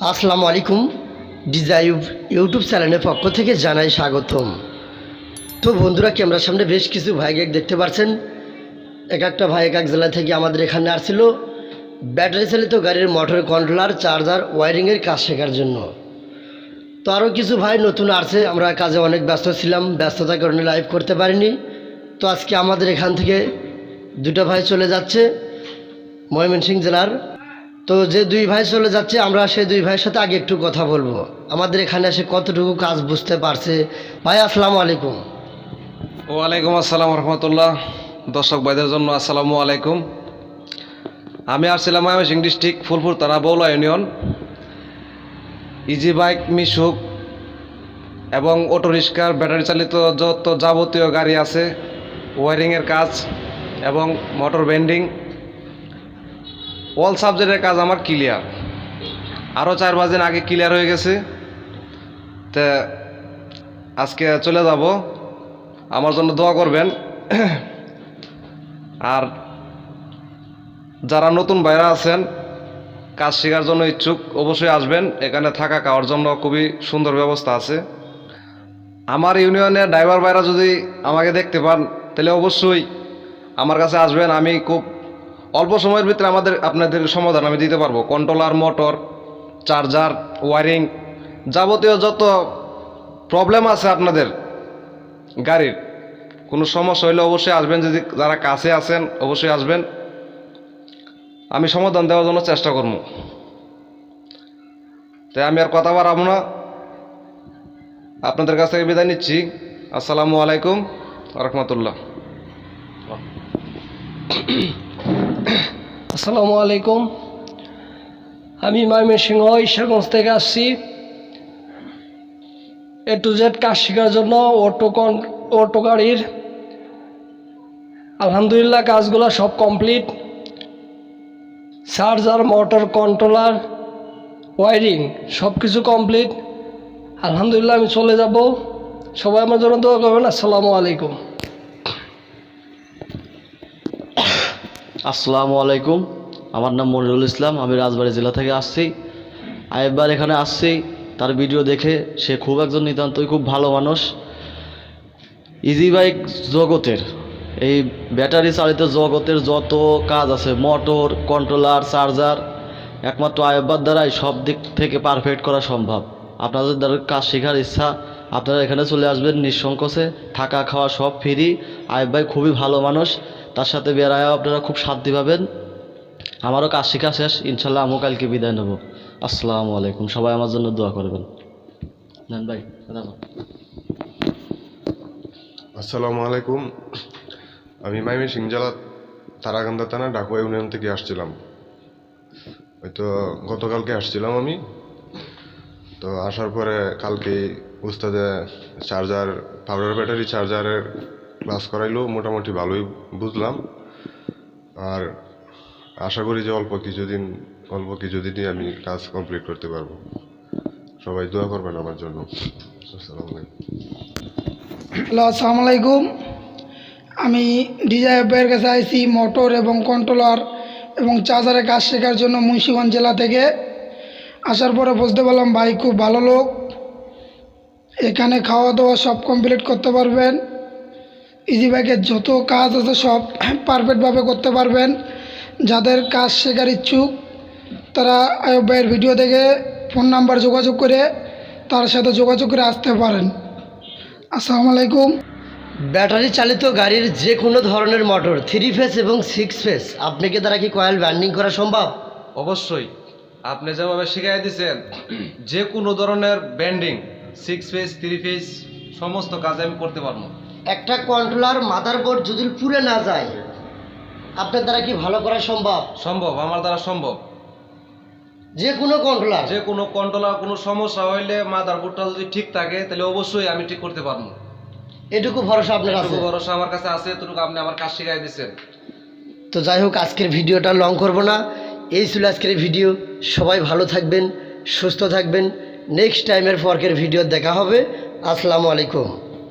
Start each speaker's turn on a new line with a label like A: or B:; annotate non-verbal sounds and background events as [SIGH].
A: আসসালামু আলাইকুম ডিজাইব ইউটিউব চ্যানেলের পক্ষ থেকে জানাই স্বাগতম। তো বন্ধুরা, ক্যামেরার সামনে বেশ কিছু ভাইকে দেখতে পাচ্ছেন এক একটা ভাই এক এক জেলা থেকে আমাদের এখানে আসছিল। ব্যাটারি চালিত গাড়ির মোটর কন্ট্রোলার, চার্জার, ওয়ারিংয়ের কাজ শেখার জন্য। তো আরও কিছু ভাই নতুন আসছে, আমরা কাজে অনেক ব্যস্ত ছিলাম ব্যস্ততার কারণে লাইভ করতে পারিনি। তো আজকে আমাদের এখান থেকে দুটো ভাই চলে যাচ্ছে। ময়মনসিংহ জেলার তো যে দুই ভাই চলে যাচ্ছে, আমরা সেই দুই ভাইয়ের সাথে আগে একটু কথা বলব। আমাদের এখানে এসে কতটুকু কাজ বুঝতে পারছে? ভাই, আসসালামু আলাইকুম।
B: ওয়ালাইকুম আসসালাম রহমতুল্লাহ। দর্শক ভাইদের জন্য আসসালামু আলাইকুম। আমি আসছিলাম ময়মনসিং ডিস্ট্রিক্ট, ফুলপুর থানা Boula union. Easy bike Mishuk এবং অটো রিক্সার ব্যাটারি চালিত যত যাবতীয় গাড়ি আছে ওয়ারিংয়ের কাজ এবং মোটর বেন্ডিং অল সাবজেক্টের কাজ আমার ক্লিয়ার আরও চার পাঁচ দিন আগে ক্লিয়ার হয়ে গেছে। তা আজকে চলে যাব। আমার জন্য দোয়া করবেন। [CLEARS THROAT] আর যারা নতুন ভাইরা আছেন, কাজ শেখার জন্য ইচ্ছুক, অবশ্যই আসবেন। এখানে থাকা খাওয়ার জন্য খুবই সুন্দর ব্যবস্থা আছে। আমার ইউনিয়নের ড্রাইভার ভাইরা যদি আমাকে দেখতে পান, তাহলে অবশ্যই আমার কাছে আসবেন। আমি খুব অল্প সময়ের ভিতরে আমাদের আপনাদের সমাধান আমি দিতে পারব। কন্ট্রোলার মোটর চার্জার ওয়ারিং যাবতীয় যত প্রবলেম আছে আপনাদের গাড়ির, কোনো সমস্যা হলে অবশ্যই আসবেন। যদি যারা কাছে আছেন, অবশ্যই আসবেন। আমি সমাধান দেওয়ার জন্য চেষ্টা করব। তাই আমি আর কথা বাড়াবো না। আপনাদের কাছ থেকে বিদায় নিচ্ছি। আসসালামু আলাইকুম রহমতুল্লাহ।
C: আসসালামু আলাইকুম। আমি ময়মনসিংহ ঈশ্বরগঞ্জ থেকে আসছি। এ টু জেড কাজ শেখার জন্য অটো কন, অটো গাড়ির আলহামদুলিল্লাহ কাজগুলো সব complete. Charger, motor, controller, wiring সব কিছু কমপ্লিট। আলহামদুলিল্লাহ আমি চলে যাব। সবাই আমার জন্য দোয়া করবেন। আসসালামু আলাইকুম।
D: আসসালামু আলাইকুম। আমার নাম মনিরুল ইসলাম, আমি রাজবাড়ি জেলা থেকে আসছি। আরেকবার এখানে আসছি, তার ভিডিও দেখে সে খুব একজন নিতান্তই খুব ভালো মানুষ। ইজি বাইক জগতের, এই ব্যাটারি চালিত জগতের যত কাজ আছে মোটর কন্ট্রোলার চার্জার একমাত্র আয়ব্বার দ্বারাই সব দিক থেকে পারফেক্ট করা সম্ভব। আপনাদের দ্বারা কাজ শেখার ইচ্ছা, আপনারা এখানে চলে আসবেন নিঃসংকোচে, থাকা খাওয়া সব ফ্রি আয়ব ভাই খুবই ভালো মানুষ। তার সাথে বেড়ায়ও আপনারা খুব শান্তি পাবেন। আমারও কাজ শেখা শেষ। ইনশাল্লাহ আমিও কালকে বিদায় নেব। আসসালামু আলাইকুম। সবাই আমার জন্য দোয়া করবেন। নেন ভাই
E: আসসালামু আলাইকুম। আমি মাইমি সিং জেলা তারাকান্দা থানা ডাকুয়া ইউনিয়ন থেকে আসছিলাম। হয়তো গতকালকে আসছিলাম আমি। তো আসার পরে কালকে উস্তাদে চার্জার, পাউডার ব্যাটারি চার্জারের ক্লাস করাইলো, মোটামুটি ভালোই বুঝলাম। আর আশা করি যে অল্প কিছুদিন, অল্প কিছুদিনই আমি কাজ কমপ্লিট করতে পারব। সবাই দোয়া করবেন আমার জন্য। আসসালামু আলাইকুম।
F: আসসালামু আলাইকুম। আমি ডিজাই ভাইয়ের কাছে আইসি মোটর এবং কন্ট্রোলার এবং চার্জারের কাজ শেখার জন্য মুন্সিগঞ্জ জেলা থেকে। আসার পরে বুঝতে পারলাম ভাই খুব ভালো লোক। এখানে খাওয়া দাওয়া সব কমপ্লিট করতে পারবেন। ইজি বাইকের যত কাজ আছে সব পারফেক্টভাবে করতে পারবেন। যাদের কাজ শেখার ইচ্ছুক তারা আয়ব ভাইয়ের ভিডিও দেখে ফোন নাম্বার যোগাযোগ করে তার সাথে যোগাযোগ করে আসতে পারেন। আসসালামু আলাইকুম।
A: ব্যাটারি চালিত গাড়ির যে কোনো ধরনের মোটর থ্রি ফেস এবং সিক্স ফেস আপনাকে দ্বারা কি কয়েল ব্যান্ডিং করা সম্ভব?
B: অবশ্যই। আপনি যেভাবে শিখাই দিয়েছেন যে কোনো ধরনের banding six phase three phase সমস্ত কাজ আমি করতে পারব।
A: একটা কন্ট্রোলার মাদারবোর্ড যদি পুড়ে না যায় আপনার দ্বারা কি ভালো করা সম্ভব?
B: সম্ভব আমার দ্বারা সম্ভব।
A: যে কোনো কন্ট্রোলার
B: যে কোনো কন্ট্রোলার কোনো সমস্যা হইলে মাদারবোর্ডটা যদি ঠিক থাকে তাহলে অবশ্যই আমি ঠিক করতে পারব।
A: এটুকু ভরসা আপনার আছে?
B: ভরসা আমার কাছে আছে এতটুকু আপনি আমার কাজ শিখাই দিচ্ছেন।
A: তো যাই হোক আজকের ভিডিওটা লং করব না। এই ছিল আজকের ভিডিও। সবাই ভালো থাকবেন সুস্থ থাকবেন। নেক্সট টাইমের পরকের ভিডিও দেখা হবে। আসসালামু আলাইকুম।